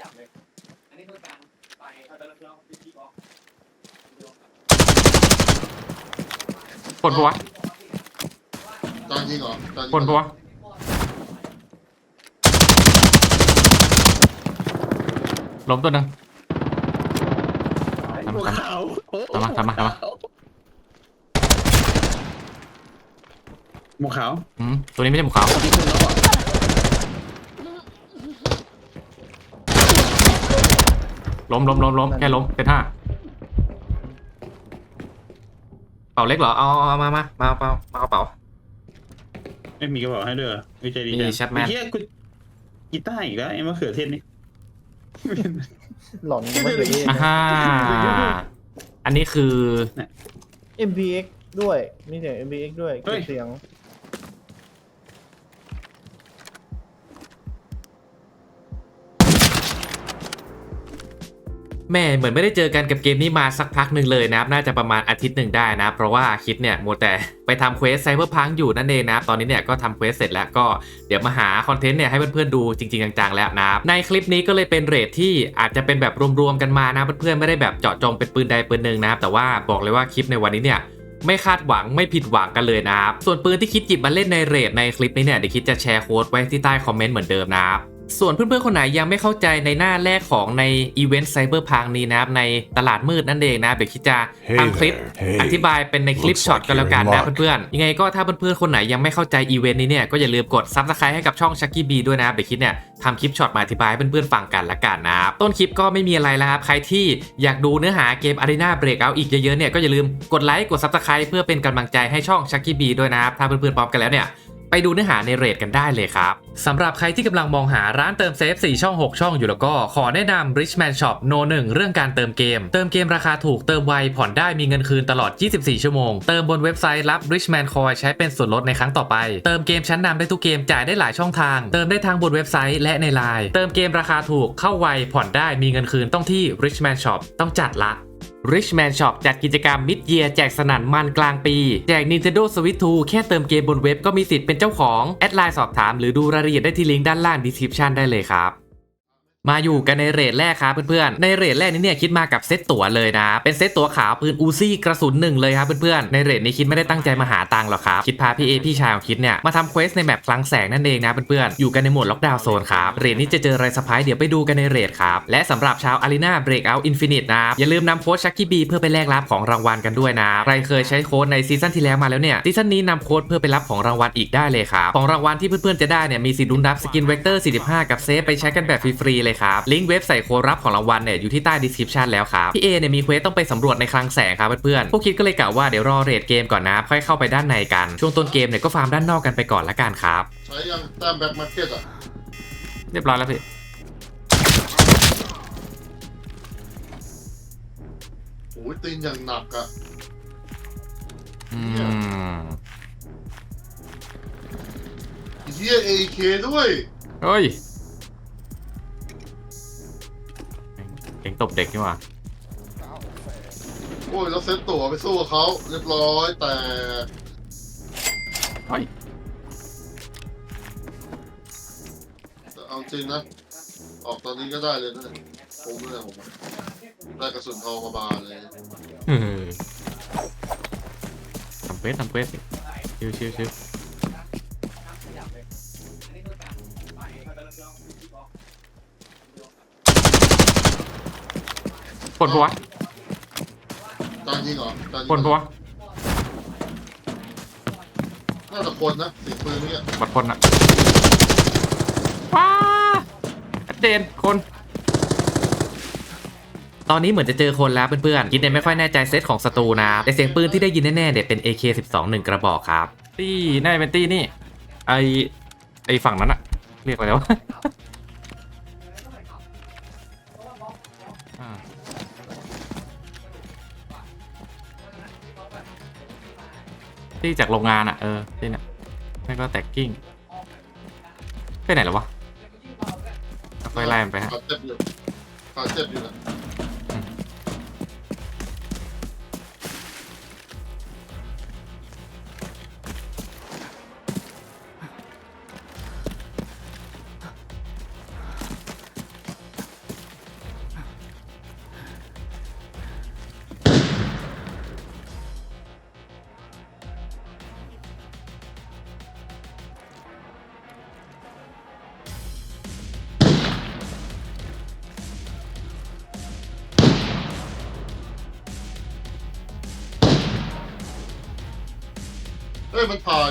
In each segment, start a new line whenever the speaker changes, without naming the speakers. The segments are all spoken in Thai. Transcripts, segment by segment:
ยับเลย อันนี้คือการไปเอาแต่ละเครื่องวิธีออก
คนปะวะ
จานยิงเหรอจานยิง
คนปะวะล้มตัวหนึ่ง
หมวกขาว
ทำมาทำมาทำมา
หมวกขาว
อืมตัวนี้ไม่ใช่หมูขาว
ตอนนี้คุณแล้วอะ
ล้มล้มล้มล้มแค่ล้มเป็นห้าเป่าเล็กเหรอเอาเอามามามาเป่ามาเอาเป่า
ไม่มีกระเป๋าให้ด้วยเหรอไม่ใจดี
มี
จัง
Chapman
ไอ้เหี้ยกูกีตาร์อีกแล้วไอ้มะเขือเทศนี่
หลอนไม่เคย
อ่าฮ่าอันนี้คือ
เอ็มพีเอ็กด้วย มีเสียง MPX ด้วยเก็บเสียง
แม่เหมือนไม่ได้เจอกันกับเกมนี้มาสักพักหนึ่งเลยนะครับ น่าจะประมาณอาทิตย์หนึ่งได้นะ เพราะว่าคิดเนี่ยมัวแต่ไปทำเควสไซเบอร์พังอยู่นั่นเองนะครับตอนนี้เนี่ยก็ทำเควสเสร็จแล้วก็เดี๋ยวมาหาคอนเทนต์เนี่ยให้เพื่อนๆดูจริงๆจังๆแล้วนะครับในคลิปนี้ก็เลยเป็นเรทที่อาจจะเป็นแบบรวมๆกันมานะเพื่อนๆไม่ได้แบบเจาะจงเป็นปืนใดปืนหนึ่งนะครับแต่ว่าบอกเลยว่าคลิปในวันนี้เนี่ยไม่คาดหวังไม่ผิดหวังกันเลยนะครับส่วนปืนที่คิดจิบมาเล่นในเรทในคลิปนี้เนี่ยเดี๋ยวคิดจะแชร์โค้ดไว้ที่ใต้คอมเมนต์เหมือนเดิมนะครับ ส่วนเพื่อนๆคนไหนยังไม่เข้าใจในหน้าแรกของในอีเวนต์ไซเบอร์พังนี้นะครับในตลาดมืดนั่นเองนะครับเดี๋ยวคิดจะทำคลิป อธิบายเป็นในคลิปช็อตกันแล้วกันนะเพื่อนๆยังไงก็ถ้าเพื่อนๆคนไหนยังไม่เข้าใจอีเวนต์นี้เนี่ยก็อย่าลืมกดซับสไครต์ให้กับช่องชักกี้บีด้วยนะครับเดี๋ยวคิดเนี่ยทำคลิปช็อตมาอธิบายให้เพื่อนๆฟังกันละกันนะครับต้นคลิปก็ไม่มีอะไรแล้วครับใครที่อยากดูเนื้อหาเกม Arena Breakout อีกเยอะๆเนี่ยก็อย่าลืมกดไลค์กดซับสไครต์เพื่อเป็นกำลังใจให้ช่องชักกี้บีด้วยนะครับถ้าเพื่อนๆพร้อมกันแล้วเนี่ย ไปดูเนื้อหาในเรทกันได้เลยครับสำหรับใครที่กำลังมองหาร้านเติมเซฟ 4 ช่อง 6 ช่องอยู่แล้วก็ขอแนะนำ Richman Shop No 1เรื่องการเติมเกม เติมเกมราคาถูกเติมไว ผ่อนได้มีเงินคืนตลอด 24 ชั่วโมง เติมบนเว็บไซต์รับ Richman Coin ใช้เป็นส่วนลดในครั้งต่อไป เติมเกมชั้นนำได้ทุกเกมจ่ายได้หลายช่องทาง เติมได้ทางบนเว็บไซต์และในไลน์เติมเกมราคาถูกเข้าไวผ่อนได้มีเงินคืนต้องที่ Richman Shop ต้องจัดละ Richman Shop จัดกิจกรรม Mid Year แจกสนั่นมันกลางปี แจก Nintendo Switch 2 แค่เติมเกมบนเว็บก็มีสิทธิ์เป็นเจ้าของ แอดไลน์สอบถามหรือดูรายละเอียดได้ที่ลิงก์ด้านล่าง description ได้เลยครับ มาอยู่กันในเรทแรกครับเพื่อนๆ ในเรทแรกนี้เนี่ยคิดมากับเซตตั๋วเลยนะ เป็นเซตตั๋วขาวปืนอูซี่กระสุนหนึ่งเลยครับเพื่อนๆ ในเรทนี้คิดไม่ได้ตั้งใจมาหาตังค์หรอกครับ คิดพาพี่เอพี่ชายของคิดเนี่ยมาทำเควสในแมปคลังแสงนั่นเองนะเพื่อนๆ อยู่กันในโหมดล็อกดาวน์โซนครับ เรทนี้จะเจออะไรสไพรส์เดี๋ยวไปดูกันในเรทครับ และสำหรับชาวอารีนาเบรกเอาท์อินฟินิตนะ อย่าลืมนำโค้ดชักกี้บีเพื่อไปแลกรับของรางวัลกันด้วยนะ ใครเคยใช้โค้ดในซีซั่นที่แล้วมาแล้วเนี่ย ซีซั่นนี้นำโค้ดเพื่อไปรับของรางวัลอีกได้เลยครับ ของรางวัลที่เพื่อนๆจะได้เนี่ยมีสิทธิ์ลุ้นรับสกินเวกเตอร์45 กับเซฟไปใช้กันแบบฟรีๆเลยครับ ลิงก์เว็บใส่โค้ดรับของรางวัลเนี่ยอยู่ที่ใต้ description แล้วครับ พี่เอเนี่ยมีเควสต้องไปสำรวจในคลังแสงครับเพื่อนๆ พวกคิดก็เลยกล่าวว่าเดี๋ยวรอเรทเกมก่อนนะ ค่อยเข้าไปด้านในกัน ช่วงต้นเกมเนี่ยก็ฟาร์มด้านนอกกันไปก่อนละกันครับ
ใช้ยังแต้มแบ็คมาร์เก็ตอะ
เรียบร้อยแล้วพี่
โอ้ยตีนอย่างหนักอะ
อืม
เฮียเอเคด้วย
เฮ้ย ตบเด็กนี่หว่า
โอ้ยแล้วเซ็ตตั๋วไปสู้กับเขาเรียบร้อยแต่
เฮ้ย
แต่เอาจริงนะ ออกตอนนี้ก็ได้เลยนะผมเลยผมได้กระสุนทองมาบานเลย
เออทำเควสทำเควสสิชิวชิวชิว
ค
นปะวะ
จานยิงเหรอจานยิง
คนปะวะ
น่าจะคนนะสีปืนเนี่ย
บัดคนอะว้าชัดเจนคน ตอนนี้เหมือนจะเจอคนแล้วเพื่อนๆ คิดเนี่ยไม่ค่อยแน่ใจเซตของศัตรูนะ แต่เสียงปืนที่ได้ยินแน่ๆเนี่ยเป็น AK12 หนึ่งกระบอกครับ ตี้น่าจะเป็นตี้นี่ ไอไอฝั่งนั้นอะเรียกอะไรวะ ที่จากโรงงานอะเออที่เนี่ยไม่ก็แตกกิ้งไปไหนแล้ววะค่อยไล่มันไปฮะเขา
เจ็บอยู่เขาเจ็บอยู่นะ
อ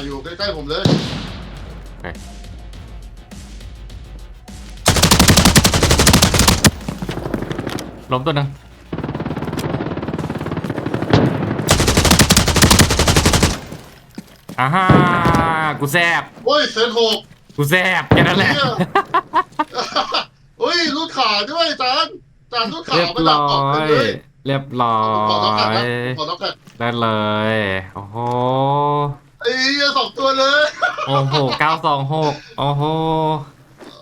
อยู่ใกล้ๆผมเลย
ล้มตัวหนึงอ่าฮ่ากูแซบ
โอ้ยเซนหก
กูแซบแค่นั้นแหละ
เหี้ย เฮ้ยรูดขาด้วยจานจานรูดขา
เรียบ
ไปหลั
ร้
ง
อ
ออกไป
ย
เลย
เรียบร้อ
ขอน้องแพท
ย
นะขอน้องแพท
ได้เลย โอ้โห
ไอ้เหี้ยสองตัวเลย
โอ้โหเก้าสองหกโอ้โห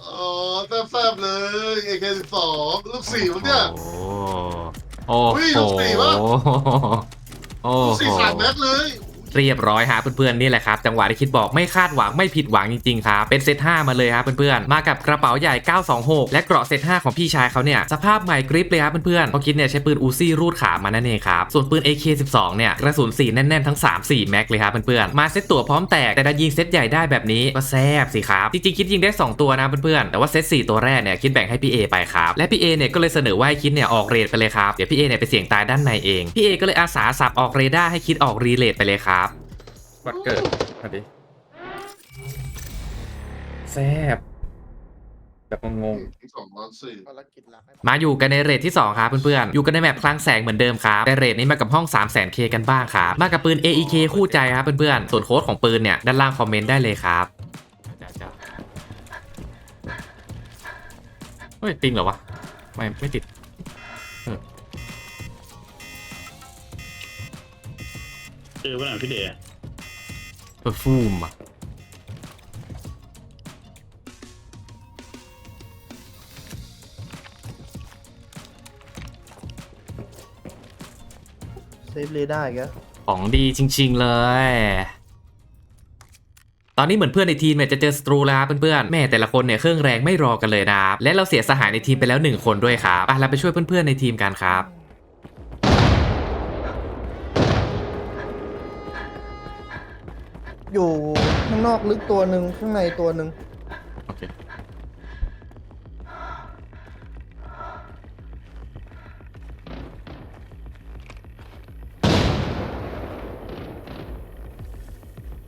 อ๋อแซ่บๆเลยเอเคสองลูกสี่มั้งเนี่ย
โอ้โหโอ้
อุ้ย
โห
ลูกสี่ปะ
โอ้
ลูก
โห
สี่สามแม็กเลย
เรียบร้อยฮะเพื่อนๆนี่แหละครับจังหวะที่คิดบอกไม่คาดหวังไม่ผิดหวังจริงๆครับเป็นเซต5มาเลยครับเพื่อนๆมากับกระเป๋าใหญ่ 926 และเกราะเซต5ของพี่ชายเขาเนี่ยสภาพใหม่กริปเลยครับเพื่อนๆเพราคิดเนี่ยใช้ปืนอูซี่รูดขามานั่นเองครับส่วนปืน AK12 เนี่ยกระสุนสีแน่นๆทั้ง 3 4 แม็กเลยครับเพื่อนๆมาเซตตัวพร้อมแตกแต่ดันยิงเซตใหญ่ได้แบบนี้ก็แซบสิครับจริงๆคิดยิงได้ 2 ตัวนะเพื่อนๆแต่ว่าเซต4ตัวแรกเนี่ยคิดแบ่งให้พี่เอไปครับและพี่เอเนี่ยก็เลยเสนอว่าให้คิดเนี่ยออกเรทไปเลยครับเดี๋ยวพี่เอเนี่ยไปเสี่ยงตายด้านในเองพี่เอก็เลยอาสาสับออกเรดาให้คิดออกรีเลทไปเลยครับ วัดเกิดมาดิแซบแบบงง
สองล้านสี่
ภารกิจหลักให้
ๆมาอยู่กันในเรทที่ 2 ครับเพื่อนๆ อยู่กันในแมปคลังแสงเหมือนเดิมครับ แต่เรทนี้มากับห้อง 3 0 0 0 0 0 k กันบ้างครับ มากับปืน AEK คู่ใจครับเพื่อนๆ ส่วนโค้ดของปืนเนี่ย ด้านล่างคอมเมนต์ได้เลยครับจ้าๆเฮ้ย ติงเหรอวะ ไม่ ไม่ติด
เจอป่ะน่ะพี่เดช
เปอร์ฟูมอะ
เซฟเรดาร์อีกแล้ว
ของดีจริง ๆ เลย ตอนนี้เหมือนเพื่อนในทีมเนี่ยจะเจอศัตรูแล้วครับเพื่อนๆ แม่แต่ละคนเนี่ยเครื่องแรงไม่รอกันเลยนะครับ และเราเสียสหายในทีมไปแล้วหนึ่งคนด้วยครับอะเราไปช่วยเพื่อนๆในทีมกันครับ
อยู่ข้างนอกลึกตัวหนึ่งข้างในตัวหนึ่ง
โอเค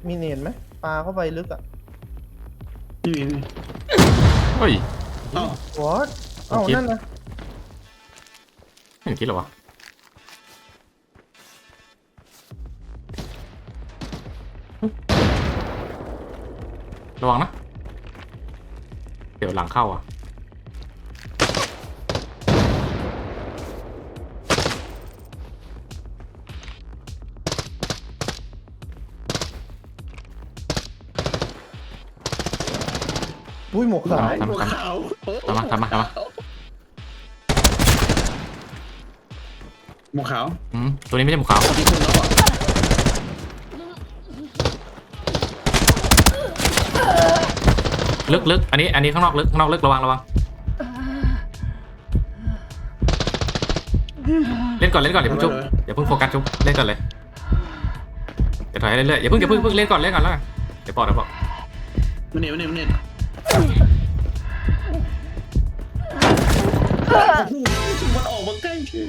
มีเนนไหมปลาเข้าไปลึกอะ
ไม่มีไม่มี
เฮ้ย
เอ้าว
อตเอ้า
โอเค
นั่นนะ
ไม่เห็นคิดเหรอวะ ระวังนะ เดี๋ยวหลังเข้าอะ
อุ้ยหมวกขาว
ทำ
หัว
ทำ
ขาวโอ้
ทำมาทำมาทำมา
หมวกขาว
อืมตัวนี้ไม่ใช่หมูขาว
ที่คุณแล้วอะ
ลึกลึกอันนี้อันนี้ข้างนอกลึกข้างนอกลึกระวังระวังเล่นก่อนเล่นก่อนเดี๋ยวเพิ่งจุ๊บอย่าเพิ่งโฟกัสจุ๊บเล่นก่อนเลยเดี๋ยวถอยให้เรื่อยๆอย่าเพิ่งอย่าเพิ่งเพิ่งเล่นก่อนเล่นก่อนแล้วกันเดี๋ยวปอดเดี๋ยวปอด
มันเนี่ยมันเนี่ยมันเนี่ยมันออกมาใกล้เชี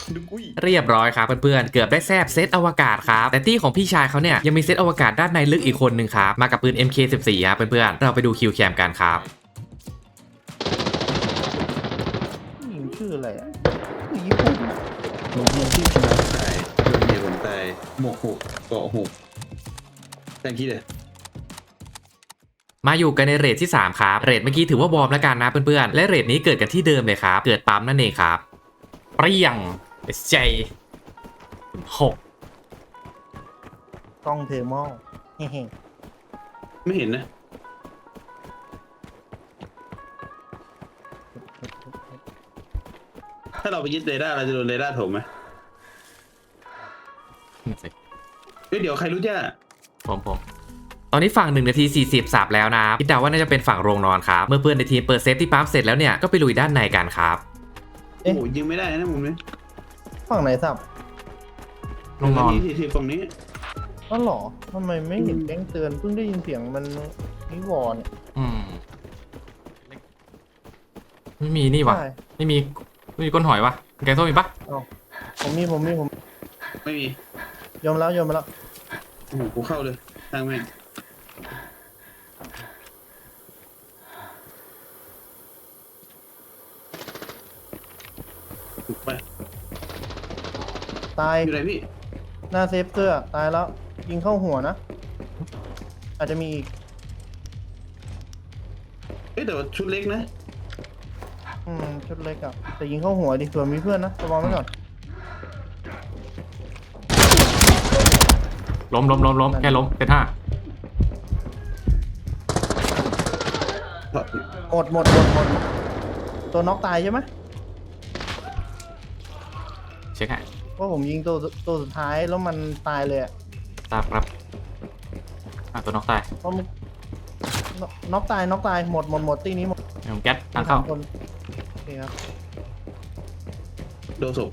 ยวดูกุ้ย
เรียบร้อยครับเพื่อนๆ เกือบได้แซบเซตอวกาศครับ แต่ที่ของพี่ชายเขาเนี่ยยังมีเซตอวกาศด้านในลึกอีกคนหนึ่งครับ มากับปืน MK14 ครับเพื่อนๆ เราไปดูคิวแคมกันครับ
ผู้หญิงชื่ออะไรอะผู้หญิงญี่ปุ่น
ลงลงที่ชนะตายโดนเมียผมตายหมวกหกเกาะหกแต่งคิดเลย
มาอยู่กันในเรทที่ 3 ครับ เรทเมื่อกี้ถือว่าวอร์มแล้วกันนะเพื่อนๆ และเรทนี้เกิดกันที่เดิมเลยครับ เกิดปั๊มนั่นเองครับ เปรี้ยงเอสเจหก
กล้องเทอร์โมอลเฮ้
ไม่เห็นนะ ถ้าเราไปยึดเรดาร์เราจะโดนเรดาร์ถมไหมเฮ้ยเดี๋ยวใครรู้จ้า
ผมผมตอนนี้ฝั่ง1นาที40สับแล้วนะพี่เดาว่าน่าจะเป็นฝั่งโรงนอนครับ เมื่อเพื่อนในทีมเปิดเซฟที่ปั๊มเสร็จแล้วเนี่ย ก็ไปลุยด้านในกันครับ
โอ้โหยิงไม่ได้นะมุมนี้
ฝั่งไหนสับ
โรงนอน
ทีทีฝั่งนี้
ก็หรอทำไมไม่เห็นแจ้งเตือนเพิ่งได้ยินเสียงมันนิวอร์เนี่ย
อืม ไม่มีนี่วะ
ใช่
ไม่มีไม่มีก้นหอยวะแกงส้มมีปะ
ผมมีผมมีผม
ไม่มี
ยอมแล้วยอมแล้ว
โอ้โหกูเข้าเลยตั้งแม่งถูก ไป
ตาย
อยู่ไหนพี่
หน้าเซฟเสื้อตายแล้ว ยิงเข้าหัวนะ อาจจะมีอีก
เอ้ยแต่ว่าชุดเล็กนะ
อืมชุดเล็กอะแต่ยิงเข้าหัวดิเผื่อมีเพื่อนนะระวังไว้ก่อน
ล้มล้มล้มล้มแค่ล้มเป็นห้า
หมดหมดหมดหมดตัวน็อกตายใช่ไหม
ช็คให้
ว่าผมยิงตัวตัวสุดท้ายแล้วมันตายเลยอะ
ทราบครับอะตัวนอกตาย
เพราะมันน็อกน็อกตายน็อกตายหมดหมดหมดตีนี้หมด
เดี๋ยวผมแก๊สทางเข้า
มีสมคนโอเคครับ
โดนศพ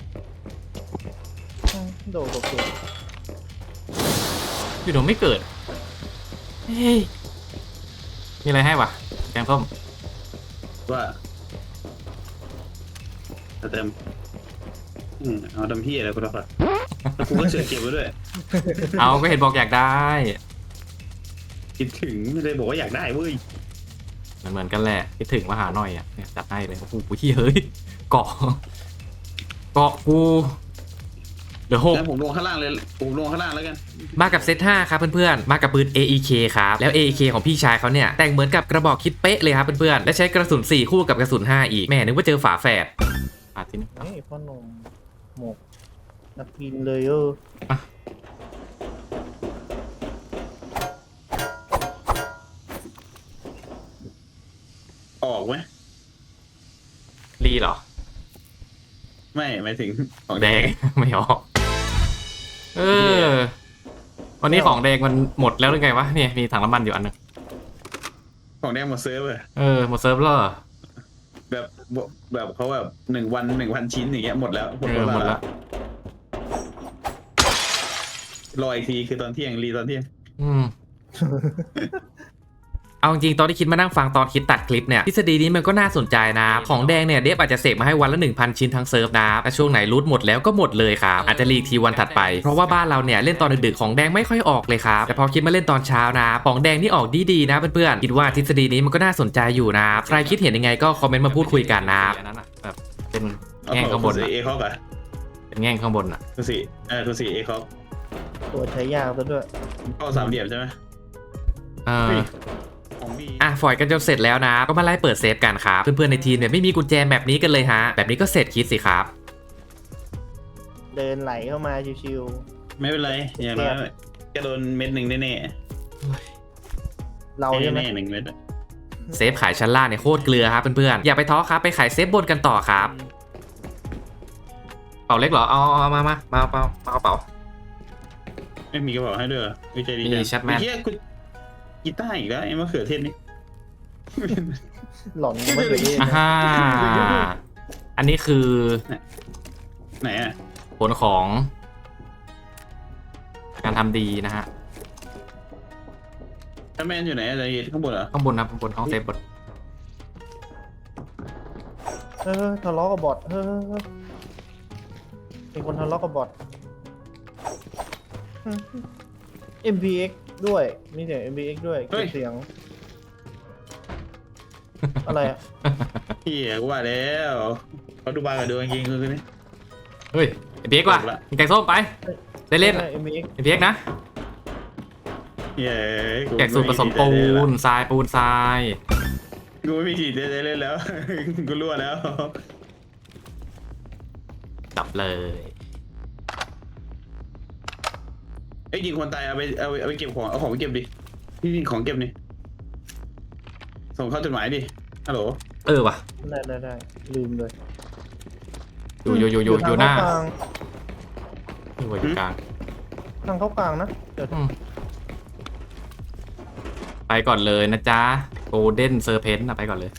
อืมโดดโดดโดด
อยู่หนูไม่เกิด เฮ้ย มีอะไรให้วะแกงส้ม
ว่าเต็ม อืมเอาดำพี่อะไรกูรับอะแล้วกูก็เสือกเก็บไว้ด้วย
เอาก็เห็นบอกอยากได้
คิดถึงไม่ได้บอกว่าอยากได้เว้ย
เหมือนเหมือนกันแหละคิดถึงมาหาหน่อยอะเนี่ยจัดให้เลยโอ้โหเฮ้ยเกาะเกาะกูเดี๋ยวหก
งั้นผมลงข้างล่างเลยผมลงข้างล่างแล้วกัน
มากับเซต5ครับเพื่อนๆ มากับปืน AEK ครับ แล้ว AEK ของพี่ชายเขาเนี่ย แต่งเหมือนกับกระบอกคิดเป๊ะเลยครับเพื่อนๆ และใช้กระสุน 4 คู่กับกระสุน 5 อีกแม่นึกว่าเจอฝาแฝดอาทิตย์
นี่พ่อหนุ่ม หมกนักบินเลยเออ
ออกไหม
รีเหรอ
ไม่หมายถึงของ
แดง ไม่ออก เออ วันนี้ของแดงมันหมดแล้วหรือไงวะ เนี่ยมีถังน้ำมันอยู่อันหนึง
ของแดงหมดเซิร์ฟเลย
เออ หมดเซิร์ฟแล้วเหรอ
แบบแบบเขาแบบหนึ่งวันหนึ่งพันชิ้นอย่างเงี้ยหมดแล้ว
เออหมดแล้ว
รออีกทีคือตอนเที่ยงรีตอนเที่ยง
อืม เอาจริงๆตอนที่คิดมานั่งฟังตอนคิดตัดคลิปเนี่ยทฤษฎีนี้มันก็น่าสนใจนะ ของแดงเนี่ยเดฟอาจจะเสกมาให้วันละ 1,000 ชิ้นทั้งเซิร์ฟนะแต่ช่วงไหนรูทหมดแล้วก็หมดเลยครับอาจจะรีกทีวันถัดไป เพราะว่าบ้านเราเนี่ยเล่นตอนดึกๆของแดงไม่ค่อยออกเลยครับแต่พอคิดมาเล่นตอนเช้านะของแดงนี่ออกดีๆนะเพื่อนๆคิดว่าทฤษฎีนี้มันก็น่าสนใจอยู่นะใครคิดเห็นยังไงก็คอมเมนต์มาพูดคุยกันนะแบบเป็นแง่งข้างบน
คุณ
อะ
สีเอคอกอะ
เป็นแง่งข้างบนอะ
คุณสีเออคุณสีเอคอก
ตัวใช้ยากซะด้วย
ก็สามเหลี่ยมใช่ไหม
เอ
เฮ้
อ
ยของบี
อะฝอยกันจนเสร็จแล้วนะ ก็มาไล่เปิดเซฟกันครับ เพื่อนๆในทีมเนี่ยไม่มีกุญแจแบบนี้กันเลยฮะ แบบนี้ก็เสร็จคิดสิครับ
เดินไหลเข้ามาชิว
ไม่เป็นไร อย่างน้อยก็โดนเม็ดหนึ่งแน่
ๆ เรา
ๆ
ใช่ไหม
แน่ๆหนึ่งเม็ดอะ
เซฟขายชั้นล่างเนี่ยโคตรเกลือครับเพื่อนๆ อย่าไปท้อครับ ไปขายเซฟบนกันต่อครับ เป่าเล็กเหรอ เอาเอามามามาเอาเป่ามาเอาเป่า
ไม่มีกระเป๋าให้ด้วยเหรอวิจัยดี
มี
จัง
แชทแมน
เฮียกู กีตาร์อีกแล้วไอ้มะเขือเทศนี่
หล่อนไม่เคยเล่น
อ่าฮ่าอันนี้คือ
ไหนอะ
ผลของ การทำดีนะฮะ
ถ้าแมนอยู่ไหนอะไรข้างบนเหรอ
ข้างบนนะข้างบนห้องเซฟบน
เออทะเลาะกับบอทเออมีคนทะเลาะกับบอท MPX ด้วย มีเสียง MPX ด้วยเก็บเสียง อะไรอะ
เฮียกูว่าแล้วเขาดูบากับดูจริงๆคือนี่
เฮ้ยไอเพียกว่ะ
จบละ
มีแกงส้มไป ได้เล่น
ใช่ MPX
ไอเพียกนะ
เฮีย
แกงสูตรผสมปูนทรายปูนทราย
กูไม่มีขีดได้เล่นแล้ว กูรั่วแล้ว
จับเลย
ไอ้ยยิงคนตายเอาไปเอาไปเอาไปเก็บของเอาของไปเก็บดิพี่ยิงของเก็บนี่ส่งเข้าจดหมายดิฮัลโหล
เออว่ะ
ได้ได้ได้ลืมเลย
อยู่อยู่อยู่อยู่อยู่หน้า
ทงเข้กลาง
อยู่อยู่กลาง
ทางเข้ากลางนะเดี๋ยว
อืมไปก่อนเลยนะจ๊ะโกลเด้นเซอร์เพนต์ไปก่อนเลย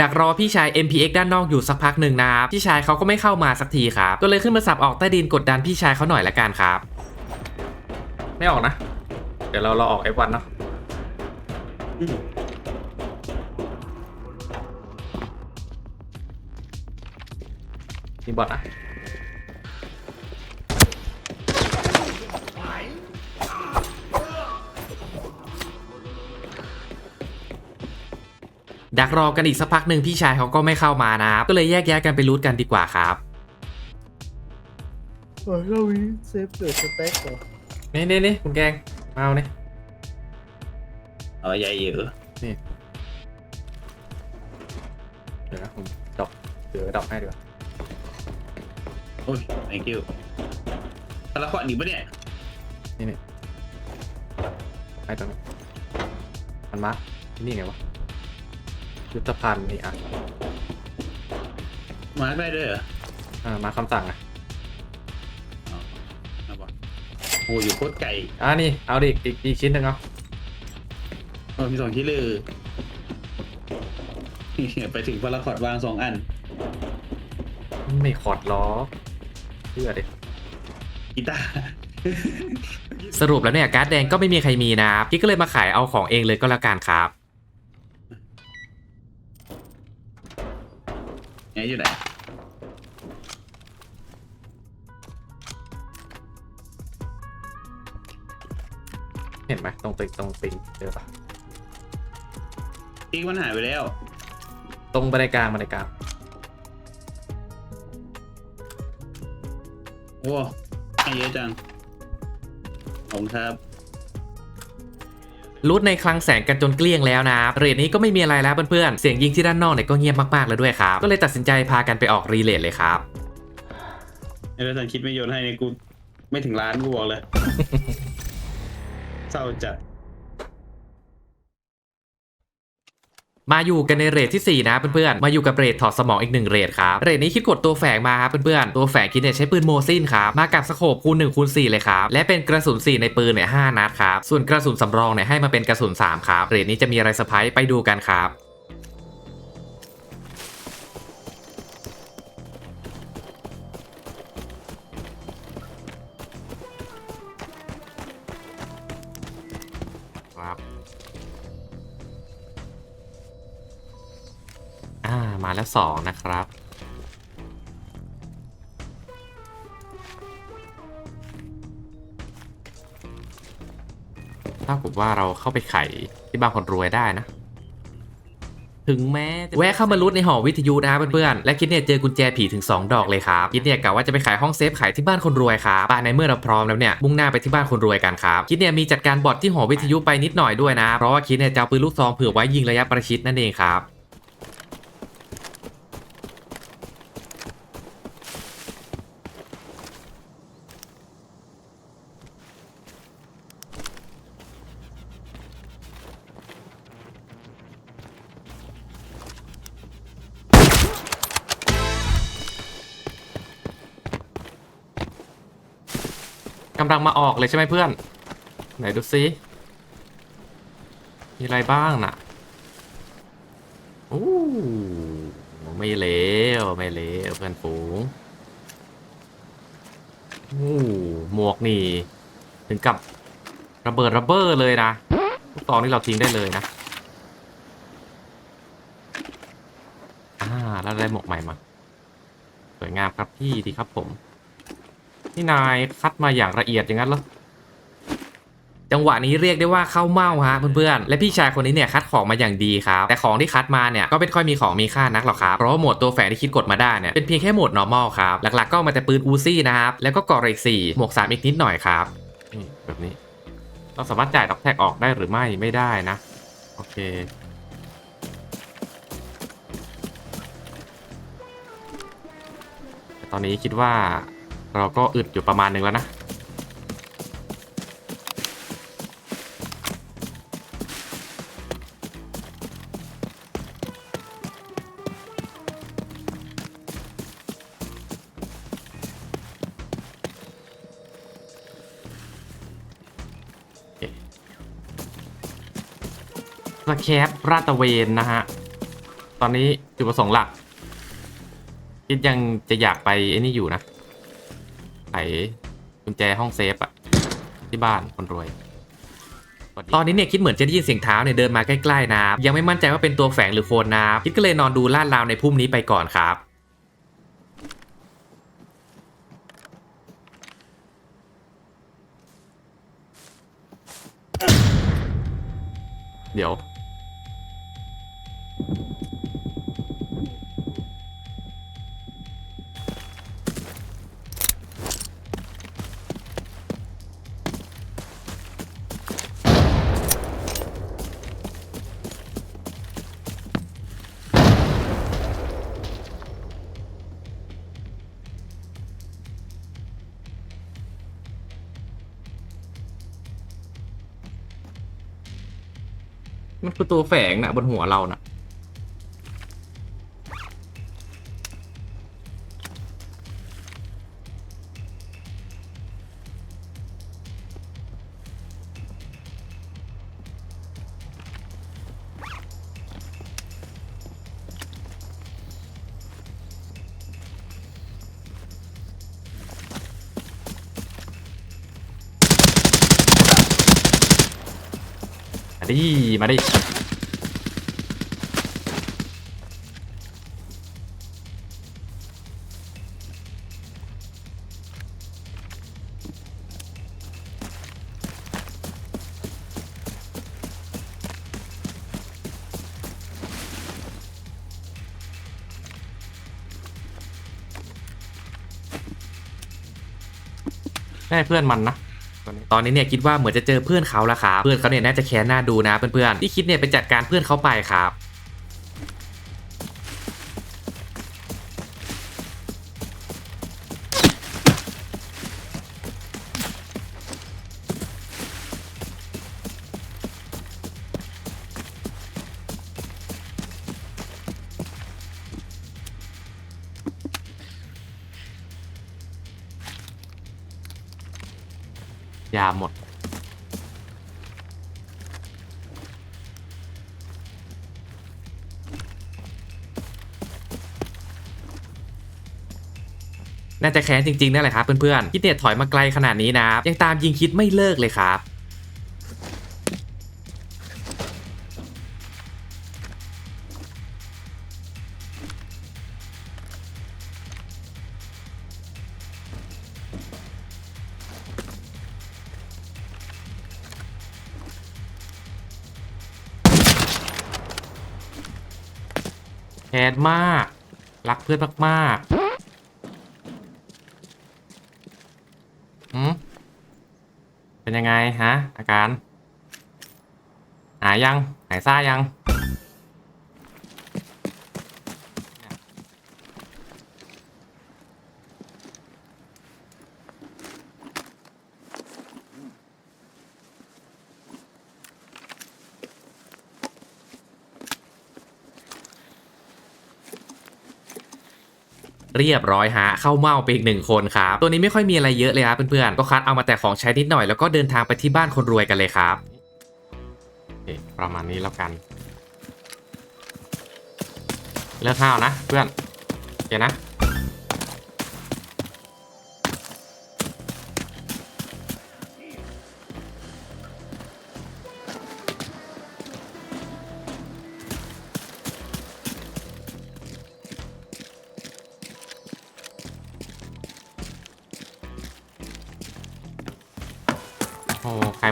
ดักรอพี่ชาย MPX ด้านนอกอยู่สักพักหนึ่งนะครับพี่ชายเขาก็ไม่เข้ามาสักทีครับก็เลยขึ้นมาสับออกใต้ดินกดดันพี่ชายเขาหน่อยละกันครับ ไม่ออกนะ เดี๋ยวเราเราออก F1 เนาะ
มี
บอทอะ ดักรอกันอีกสักพักหนึ่งพี่ชายเขาก็ไม่เข้ามานะครับก็เลยแยกย้ายกันไปรูทกันดีกว่าครับ
เฮ้ยเรามีเซฟเกิดสเต็กเหรอ
นี่นี่นี่คุณแกงมาเอานี่
เอาใหญ่เยอะ
เดี๋ยวนะผมดอกเดี๋ยวดอกให้ดีกว่า
โอ้ย thank you พละขวัญอีกปะเนี่ย
นี่นี่ให้ตรงนี้มันมานี่ไงวะ ยุทธภัณฑ์นี่อะ
มาร์คได้ด้วยเหรอ
อ่ามาคำสั่งอะ
เอาปะโอ้อยู่โคตรไก่
อ่านี่เอาดิอีกอีกชิ้นหนึ่งเอา
โอ้มีสองชิ้นเลยไปถึงพละขวัญวางสองอัน
ไม่ขอดล้อเชื่อดิ
กีตาร์
สรุปแล้วเนี่ยการ์ดแดงก็ไม่มีใครมีนะครับกิ๊กก็เลยมาขายเอาของเองเลยก็แล้วกันครับ
ไหนอยู่ไหน
เห็นไหมตรงติงตรงติงเจอปะ
อีกมันหายไปแล้ว
ตรงบันไดกลางบันไดกลาง
โอ้ให้เยอะจังขอบคุณครับ
รูทในคลังแสงกันจนเกลี้ยงแล้วนะครับเรทนี้ก็ไม่มีอะไรแล้วเพื่อนๆ เสียงยิงที่ด้านนอกเนี่ยก็เงียบมากๆแล้วด้วยครับ ก็เลยตัดสินใจพากันไปออกรีเลทเลยครับ
ไอ้เราสันคิดไม่โยนให้ในกูไม่ถึงล้านกูบอกเลย เศร้าจัด
มาอยู่กันในเรทที่ 4 นะเพื่อนๆ มาอยู่กับเรทถอดสมองอีกหนึ่งเรทครับ เรทนี้คิดกดตัวแฝงมาครับเพื่อนๆ ตัวแฝงคิดเนี่ยใช้ปืนโมซินครับ มากับสโคปคูณ1คูณ4เลยครับ และเป็นกระสุน 4 ในปืนเนี่ย5นัดครับ ส่วนกระสุนสำรองเนี่ยให้มาเป็นกระสุน3ครับ เรทนี้จะมีอะไรเซอร์ไพรส์ไปดูกันครับ มาแล้วสองนะครับ ถ้ากับว่าเราเข้าไปไขที่บ้านคนรวยได้นะ ถึงแม้จะแวะเข้ามารุดในหอวิทยุนะเพื่อนๆ และคิดเนี่ยเจอกุญแจผีถึง 2 ดอกเลยครับ คิดเนี่ยกะว่าจะไปขายห้องเซฟขายที่บ้านคนรวยครับป่าในเมื่อเราพร้อมแล้วเนี่ยมุ่งหน้าไปที่บ้านคนรวยกันครับ คิดเนี่ยมีจัดการบอทที่หอวิทยุไปนิดหน่อยด้วยนะ เพราะว่าคิดเนี่ยจะเอาปืนลูกซองเผื่อไว้ยิงระยะประชิดนั่นเองครับ กำลังมาออกเลยใช่ไหมเพื่อน ไหนดูซิ มีอะไรบ้างน่ะโอ้ไม่เลวไม่เลวเพื่อนฝูงโอ้หมวกนี่ ถึงกับระเบิดระเบ้อเลยนะลูกตองนี่เราทิ้งได้เลยนะอ่าแล้วได้หมวกใหม่มาสวยงามครับพี่ดีครับผม นี่นายคัดมาอย่างละเอียดอย่างนั้นเหรอจังหวะนี้เรียกได้ว่าเข้าเมาฮะเพื่อนๆ และพี่ชายคนนี้เนี่ยคัดของมาอย่างดีครับ แต่ของที่คัดมาเนี่ยก็ไม่ค่อยมีของมีค่านักหรอกครับ เพราะว่าหมดตัวแฝงที่คิดกดมาได้เนี่ยเป็นเพียงแค่หมด normal ครับ หลักๆก็มาแต่ปืนอูซี่นะครับ แล้วก็กอเรกสี่หมวกสามอีกนิดหน่อยครับนี่แบบนี้ เราสามารถจ่ายดอกแท็กออกได้หรือไม่ไม่ได้นะ โอเคตอนนี้คิดว่า เราก็อึดอยู่ประมาณหนึงแล้วนะ สแคปราตะเวนนะฮะ ตอนนี้จุดประสงค์หลักคิดยังจะอยากไปไอ้นี่อยู่นะ ไขกุญแจห้องเซฟอะที่บ้านคนรวย ตอนนี้เนี่ยคิดเหมือนจะได้ยินเสียงเท้าเนี่ยเดินมาใกล้ๆนะยังไม่มั่นใจว่าเป็นตัวแฝงหรือโคนนะคิดก็เลยนอนดูลาดราวในพุ่มนี้ไปก่อนครับเดี๋ยว คือตัวแฝงนะบนหัวเราน่ะมาดิมาดิ ได้เพื่อนมันนะตอนนี้เนี่ยคิดว่าเหมือนจะเจอเพื่อนเขาแล้วครับเพื่อนเขาเนี่ยน่าจะแค้นหน้าดูนะเพื่อนๆที่คิดเนี่ยไปจัดการเพื่อนเขาไปครับ น่าจะแค้นจริงๆนั่นแหละครับเพื่อนๆคิดเนี่ยถอยมาไกลขนาดนี้นะยังตามยิงคิดไม่เลิกเลยครับแค้นมาก รักเพื่อนมากๆหืม เป็นยังไงฮะอาการ หายยัง หายซ่ายัง เรียบร้อยฮะเข้าเมาไปอีกหนึ่งคนครับตัวนี้ไม่ค่อยมีอะไรเยอะเลยครับเพื่อนๆก็คัดเอามาแต่ของใช้นิดหน่อยแล้วก็เดินทางไปที่บ้านคนรวยกันเลยครับโอเคประมาณนี้แล้วกัน เลิกข้าวนะเพื่อนโอเคนะ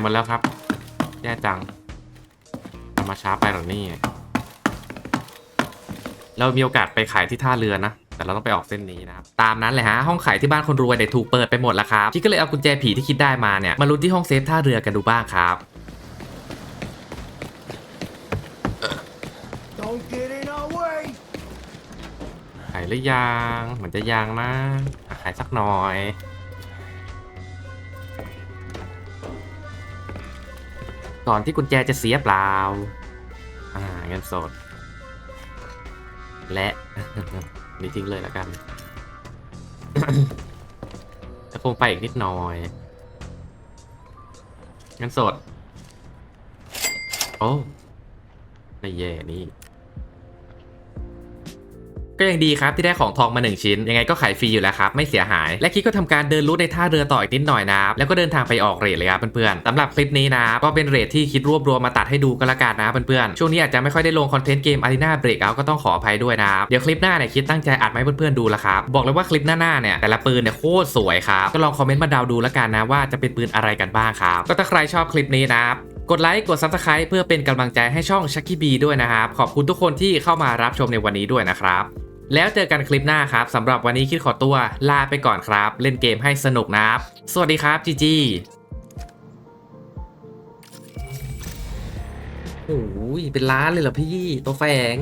มดแล้วครับ แย่จังเรามาช้าไปเหรอนี่ เรามีโอกาสไปขายที่ท่าเรือนะ แต่เราต้องไปออกเส้นนี้นะครับ ตามนั้นเลยฮะ ห้องขายที่บ้านคนรวยเนี่ยถูกเปิดไปหมดแล้วครับพี่ก็เลยเอากุญแจผีที่คิดได้มาเนี่ย มาลุ้นที่ห้องเซฟท่าเรือกันดูบ้างครับ
Don't get in our way.
ขายหรือยังเหมือนจะยังนะอะขายสักหน่อย ก่อนที่กุญแจจะเสียเปล่า อ่าเงินสด และ นี่ทิ้งเลยแล้วกันจะคงไปอีกนิดหน่อยเงินสด โอ้ไม่แย่นี่ ก็ยังดีครับที่ได้ของทองมา 1 ชิ้น ยังไงก็ขายฟรีอยู่แล้วครับไม่เสียหาย และคิดก็ทำการเดินรูทในท่าเรือต่ออีกนิดหน่อยนะครับแล้วก็เดินทางไปออกเรทเลยครับเพื่อนๆสำหรับคลิปนี้นะก็เป็นเรทที่คิดรวบรวมมาตัดให้ดูก็แล้วกันนะเพื่อนๆช่วงนี้อาจจะไม่ค่อยได้ลงคอนเทนต์เกมอารีนาเบรกเอาก็ต้องขออภัยด้วยนะครับเดี๋ยวคลิปหน้าเนี่ยคิดตั้งใจอัดมาให้เพื่อนๆดูละครับบอกเลยว่าคลิปหน้าๆเนี่ยแต่ละปืนเนี่ยโคตรสวยครับก็ลองคอมเมนต์มาเดาดูแล้วกันนะว่าจะเป็นปืนอะไรกันบ้างครับก็ถ้าใครชอบคลิปนี้นะครับกดไลค์กด Subscribe เพื่อเป็นกำลังใจให้ช่องชักกี้บีด้วยนะครับ ขอบคุณทุกคนที่เข้ามารับชมในวันนี้ด้วยนะครับ แล้วเจอกันคลิปหน้าครับสำหรับวันนี้คิดขอตัวลาไปก่อนครับ เล่นเกมให้สนุกนะครับ สวัสดีครับจีจีโอ้ยเป็นล้านเลยเหรอพี่ตัวแฝง